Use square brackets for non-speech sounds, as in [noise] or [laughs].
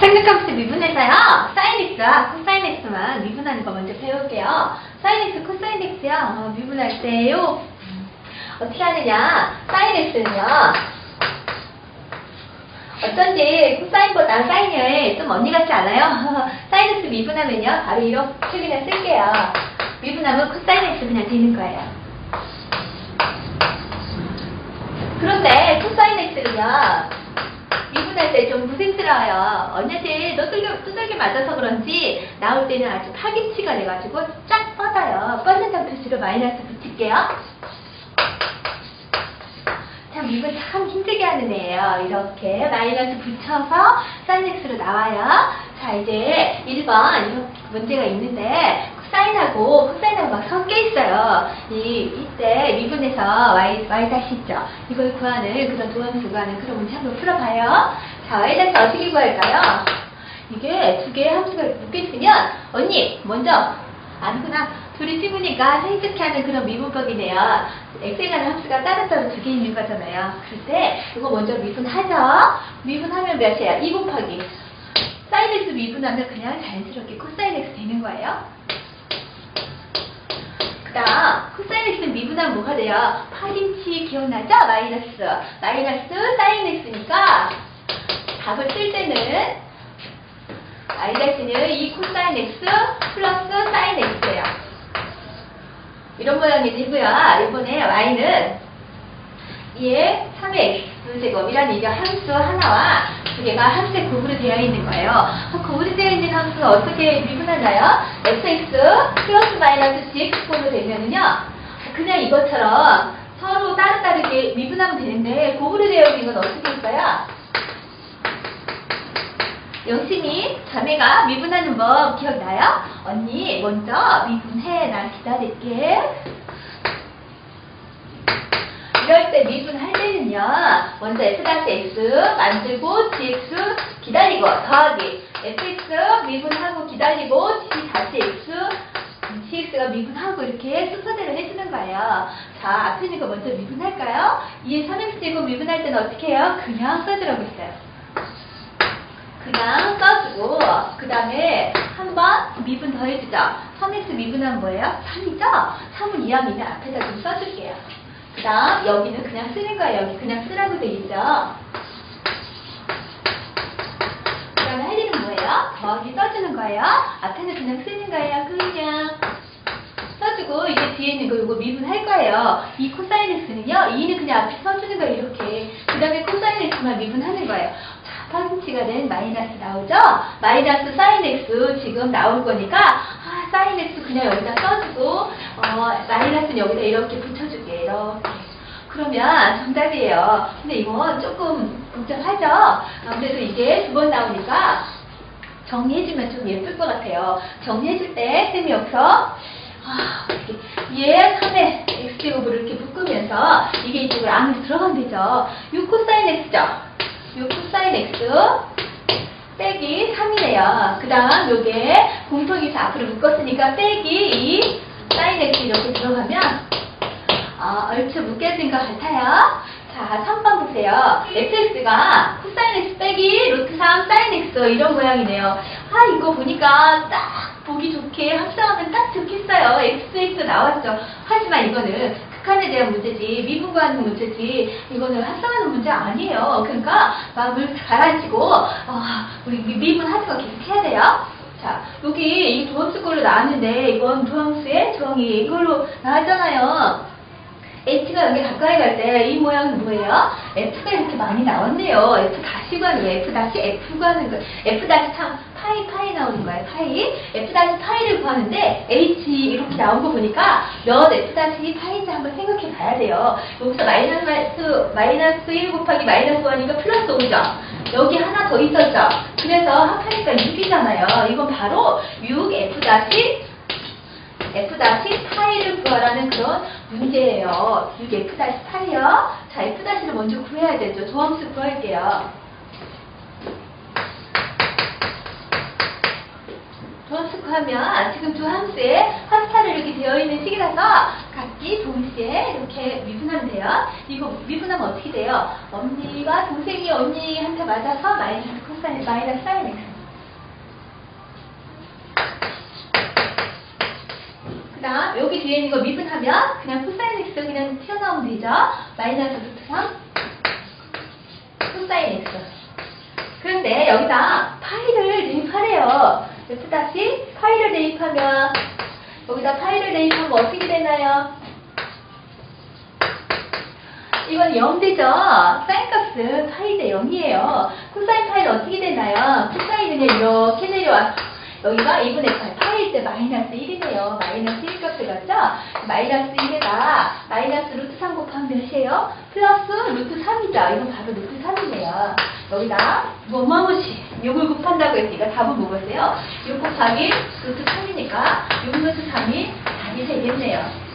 삼각함수 미분해서요. 사인 x와 코사인 x만 미분하는 거 먼저 배울게요. 사인 x, 코사인 x요. 어, 미분할 때요. 어떻게 하느냐. 사인 x는요. 어쩐지 코사인보다 사인이 좀 언니 같지 않아요? [laughs] 사인 x 미분하면요. 바로 이렇게 그냥 쓸게요. 미분하면 코사인 x 그냥 되는 거예요. 그런데 코사인 x는요. 미분할 때좀 고생스러워요. 언니한테 너들게, 두들겨 맞아서 그런지 나올 때는 아주 파김치가 돼가지고 쫙 뻗어요. 뻗는 표시로 마이너스 붙일게요. 참 이거 참 힘들게 하는 애예요. 이렇게 마이너스 붙여서 사인X로 나와요. 자 이제 1번 이렇게 문제가 있는데 사인하고 코사인하고 막 섞여 있어요. 이 이때 미분에서 y y 다시 있죠. 이걸 구하는 그런 도함수 구하는 그런 문제 한번 풀어봐요. 자 y 다시 어떻게 구할까요? 이게 두 개의 함수가 묶여 있으면 언니 먼저 아니구나. 둘이 찍으니까 사이좋게 하는 그런 미분법이네요. x라는 함수가 따로따로 두 개 있는 거잖아요. 그럴 때 이거 먼저 미분하죠. 미분하면 몇이에요? 2 곱하기. 사인 x 미분하면 그냥 자연스럽게 코사인 x 되는 거예요. 그 다음 코사인 x 미분하면 뭐가 돼요? 파김치 기억나죠? 마이너스. 마이너스 사인 x니까 답을 쓸 때는 마이너스는 2 코사인 x 플러스 사인 x예요. 이런 모양이 되고요. 이번에 y는 2의 3의 x제곱이라는 이제 함수 하나와 두 개가 함수의 곱으로 되어 있는 거예요. 그 곱으로 되어 있는 함수는 어떻게 미분하나요? fx 플러스 마이너스 gx곱으로 되면은요. 그냥 이것처럼 서로 따로다르게 미분하면 되는데 곱으로 되어 있는 건 어떻게 할까요? 영심이 자매가 미분하는 법 기억나요? 언니 먼저 미분해 난 기다릴게 이럴 때 미분할 때는요 먼저 f-x 만들고 gx 기다리고 더하기 fx 미분하고 기다리고 g-x gx가 미분하고 이렇게 순서대로 해주는 거예요 자 앞에 있는 거 먼저 미분할까요? 2의 3x제곱 미분할 때는 어떻게 해요? 그냥 써주라고 했어요 그냥 써주고 그 다음에 한번 미분 더 해주죠. 3x 미분하면 뭐예요? 3이죠? 3은 이하면 앞에다 좀 써줄게요. 그 다음 여기는 그냥 쓰는 거예요. 여기 그냥 쓰라고 돼 있죠. 그 다음에 할 일은 뭐예요? 더하기 써주는 거예요. 앞에는 그냥 쓰는 거예요. 그냥 써주고 이제 뒤에 있는 거 이거 미분할 거예요. 이 코사인 x는요. 2는 그냥 앞에 써주는 거예요. 이렇게. 그 다음에 코사인 x만 미분하는 거예요. 파김치가 된 마이너스 나오죠? 마이너스 사인 x 지금 나올 거니까 아, 사인 x 그냥 여기다 써주고 어, 마이너스는 여기다 이렇게 붙여줄게 이렇게 그러면 정답이에요 근데 이건 조금 복잡하죠? 아무래도 이게 두 번 나오니까 정리해주면 좀 예쁠 것 같아요 정리해줄 때 쌤이 여기서 얘 3의 x제곱을 이렇게 묶으면서 이게 이쪽으로 안으로 들어가면 되죠 6 코사인 x죠? 요 코사인 x 빼기 3이네요. 그 다음 요게 공통이서 앞으로 묶었으니까 빼기 2 사인 x 이렇게 들어가면 어, 얼추 묶여진 것 같아요. 자, 3번 보세요. fx가 코사인 x 빼기 루트 3 사인 x 이런 모양이네요. 아, 이거 보니까 딱 보기 좋게 합성하면 딱 좋겠어요. xx 나왔죠. 하지만 이거는 극한에 대한 문제지 미분과하는 문제지 이거는 합성하는 문제 아니에요. 그러니까 마음을 가라앉히고 어, 우리 미- 미분하는 거 계속 해야 돼요. 자 여기 이 조항수 걸로 나왔는데 이건 조항수의 조항이 이걸로 나왔잖아요. H가 여기 가까이 갈 때 이 모양은 뭐예요? F가 이렇게 많이 나왔네요. F 다시 구하는 거예요. F 다시 F 구하는 거예요. F 다시 참 파이 파이 나오는 거예요. 파이. F 다시 파이를 구하는데 H 이렇게 나온 거 보니까 몇 F 다시 파이인지 한번 생각해 봐야 돼요. 여기서 마이너스 마이너스 마이너스 1 곱하기 마이너스 1이니까 플러스 5죠. 여기 하나 더 있었죠. 그래서 합하니까 6이잖아요. 이건 바로 6F 다시 F 다시 구하라는 그런 문제예요. 6F 다시 파이요. 자, F 다시를 먼저 구해야 되죠. 조함수 구할게요. 조함수 구하면 지금 두 함수에 합차를 이렇게 되어 있는 식이라서 각기 동시에 이렇게 미분하면 돼요. 이거 미분하면 어떻게 돼요? 언니가 동생이 언니한테 맞아서 마이너스 코사인 마이너스 사인 x. 그 다음 여기 뒤에 있는 거 미분하면 그냥 코사인 x 그냥 튀어나오면 되죠. 마이너스 루트 3 코사인 x. 그런데 여기다 파이를 대입하래요. F 다시 파이를 대입하면 여기다 파이를 대입하면 어떻게 되나요? 이건 0 되죠? 사인 값은 파이 대 0이에요. 코사인 파이는 어떻게 되나요? 코사인은 이렇게 내려와. 여기가 2분의 8, 파이일 때 마이너스 1이네요. 마이너스 1 값을 갖죠? 마이너스 1에다 마이너스 루트 3 곱하면 몇이에요? 플러스 루트 3이죠. 이건 바로 루트 3이네요. 여기다 뭐뭐뭐지 요걸 곱한다고 했으니까 답은 뭐겠어요? 6 곱하기 루트 3이니까 6 루트 3이 답이 되겠네요.